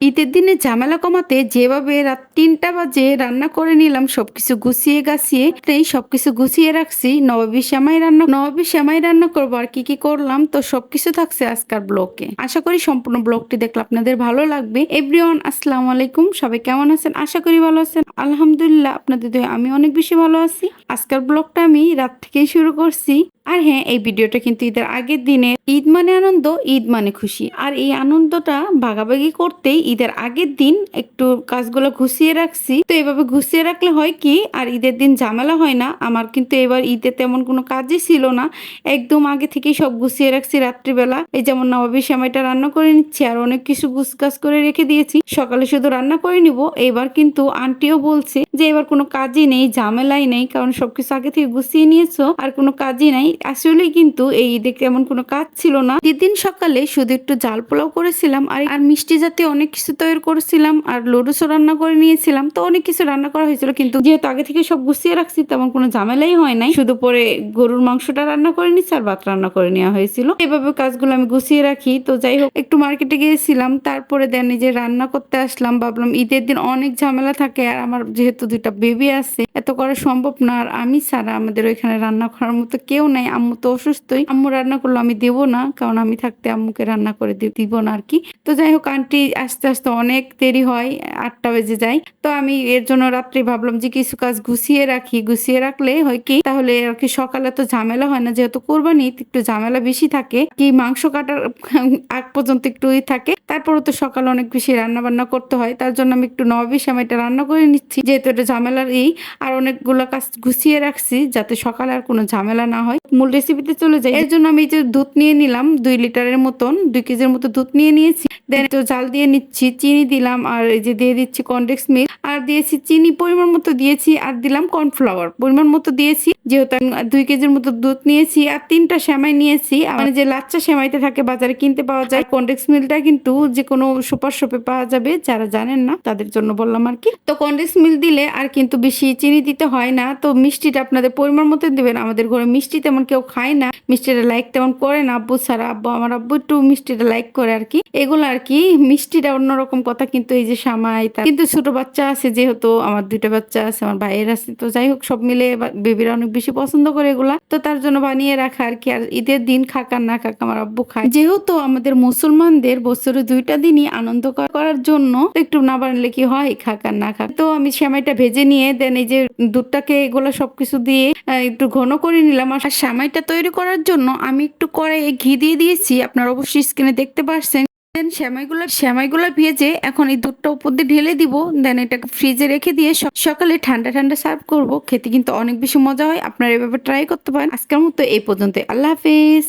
ঈদের দিনে ঝামেলা কমাতে যেভাবে রাত তিনটা বাজে রান্না করে নিলাম, সবকিছু গুছিয়ে গাছিয়ে, এই সবকিছু গুছিয়ে রাখছি। নবাবী শ্যামাই রান্না, নবাবী শ্যামাই রান্না করব আর কি কি করলাম, তো সবকিছু থাকছে আজকার ব্লকে আশা করি সম্পূর্ণ ব্লগটি দেখলে আপনাদের ভালো লাগবে। এভরিওয়ান, আসসালামু আলাইকুম। সবাই কেমন আছেন? আশা করি ভালো আছেন। আলহামদুলিল্লাহ, আপনাদের আমি অনেক বেশি ভালো আছি। আজকের ব্লগটা আমি রাত থেকেই শুরু করছি। আর হ্যাঁ এই ভিডিওটা কিন্তু ঈদের আগের দিনে ঈদ মানে আনন্দ, ঈদ মানে খুশি। আর এই আনন্দটা ভাগাভাগি করতেই ঈদের আগের দিন একটু কাজগুলো গুছিয়ে রাখছি। তো এভাবে গুছিয়ে রাখলে হয় কি, আর ঈদের দিন ঝামেলা হয় না। আমার কিন্তু এবার ঈদে তেমন কোনো কাজই ছিল না। একদম আগে থেকেই সব গুছিয়ে রাখছি রাত্রিবেলা। এই যেমন নবাবী সময়টা রান্না করে নিচ্ছি, আর অনেক কিছু গুছগাছ করে রেখে দিয়েছি। সকালে শুধু রান্না করে নিব। এবার কিন্তু আন্টিও বলছে যে, এবার কোনো কাজই নেই, ঝামেলাই নেই, কারণ সবকিছু আগে থেকে গুছিয়ে নিয়েছো, আর কোনো কাজই নাই। আসলেই কিন্তু এই ঈদে তেমন কোনো কাজ ছিল না। দিন সকালে শুধু একটু জাল পোলাও করেছিলাম আর আর মিষ্টি জাতীয় অনেক কিছু তৈরি করেছিলাম আর লুডুসও রান্না করে নিয়েছিলাম। তো অনেক কিছু রান্না করা হয়েছিল কিন্তু যেহেতু আগে থেকে সব গুছিয়ে রাখছি তেমন কোনো ঝামেলাই হয় নাই। শুধু পরে গরুর মাংসটা রান্না করে নিচ্ছি আর ভাত রান্না করে নেওয়া হয়েছিল। এভাবে কাজগুলো আমি গুছিয়ে রাখি। তো যাই হোক, একটু মার্কেটে গিয়েছিলাম, তারপরে দেন নিজে রান্না করতে আসলাম, ভাবলাম ঈদের দিন অনেক ঝামেলা থাকে আর আমার যেহেতু দুইটা বেবি আছে, এত করা সম্ভব না। আর আমি ছাড়া আমাদের ওইখানে রান্না করার মতো কেউ নাই। আম্মু তো অসুস্থই। আম্মু রান্না করল, আমি দেবো না, কারণ আমি থাকতে আম্মুকে রান্না করে দিব না আর কি। তো যাই হোক, আন্টি আস্তে আস্তে অনেক দেরি হয়, আটটা বেজে যায়। তো আমি এর জন্য রাত্রে ভাবলাম যে কিছু কাজ গুছিয়ে রাখি। গুছিয়ে রাখলে হয় কি, তাহলে আর কি সকালে তো ঝামেলা হয় না, যেহেতু কোরবানি একটু ঝামেলা বেশি থাকে, কি মাংস কাটার আগ পর্যন্ত একটু থাকে তারপরে তো সকালে অনেক বেশি রান্না বান্না করতে হয়, তার জন্য আমি একটু নবাবী সময়টা রান্না করে নিচ্ছি। যেহেতু এটা ঝামেলার এই, আর অনেকগুলো কাজ গুছিয়ে রাখছি যাতে সকালে আর কোনো ঝামেলা না হয়। মূল রেসিপিতে চলে যাই। এর জন্য আমি যে দুধ নিয়ে নিলাম, দুই লিটারের মতন, দুই কেজির মতো দুধ নিয়ে নিয়েছি। দেন একটু জাল দিয়ে নিচ্ছি, চিনি দিলাম, আর এই যে দিয়ে দিচ্ছি কনডেক্স মিল্ক আর দিয়েছি চিনি, পরিমাণ মতো দিয়েছি, আর দিলাম কর্নফ্লাওয়ার পরিমাণ মতো দিয়েছি, যেহেতু আমি দুই কেজির মতো দুধ নিয়েছি, আর তিনটা সেমাই নিয়েছি। মানে যে লাচ্চা সেমাইতে থাকে বাজারে কিনতে পাওয়া যায় কনডেক্স মিলটা কিন্তু যে কোনো সুপার শপে পাওয়া যাবে, যারা জানেন না, তাদের জন্য বললাম আর কি। তো কনডেক্স মিল দিলে আর কিন্তু বেশি চিনি দিতে হয় না। তো মিষ্টিটা আপনাদের পরিমাণ মতো দেবেন। আমাদের ঘরে মিষ্টি তেমন কেউ খায় না। মিষ্টিটা লাইক তেমন করে না। আব্বু ছাড়া আব্বু, আমার আব্বু একটু মিষ্টিটা লাইক করে আর কি। এগুলো আর কি, মিষ্টিটা অন্যরকম কথা, কিন্তু এই যে সামাই কিন্তু ছোট বাচ্চা আছে যেহেতু, আমার দুইটা বাচ্চা আছে, আমার ভাইয়ের আছে। তো যাই হোক, সব মিলে বেবিরা অনেক বেশি পছন্দ করে এগুলা। তো তার জন্য বানিয়ে রাখা আর কি। আর ঈদের দিন খাক না খাক, আমার আব্বু খায়। যেহেতু আমাদের মুসলমানদের বছরে দুইটা দিনই আনন্দ করার জন্য একটু না বানালে কি হয়? খাক আর না খাক তো আমি সেমাইটা ভেজে নিয়ে দেন এই যে দুধটাকে এগুলো সবকিছু দিয়ে একটু ঘন করে নিলাম। আর সেমাইটা তৈরি করার জন্য আমি একটু কড়াইয়ে ঘি দিয়ে দিয়েছি। আপনারা অবশ্যই স্ক্রিনে দেখতে পারছেন। দেন সেমাইগুলো সেমাইগুলো ভেজে এখন এই দুধটা উপর দিয়ে ঢেলে দিব। দেন এটাকে ফ্রিজে রেখে দিয়ে সকালে ঠান্ডা ঠান্ডা সার্ভ করব। খেতে কিন্তু অনেক বেশি মজা হয়। আপনারা এভাবে ট্রাই করতে পারেন। আজকের মতো এই পর্যন্ত আল্লাহ হাফিজ।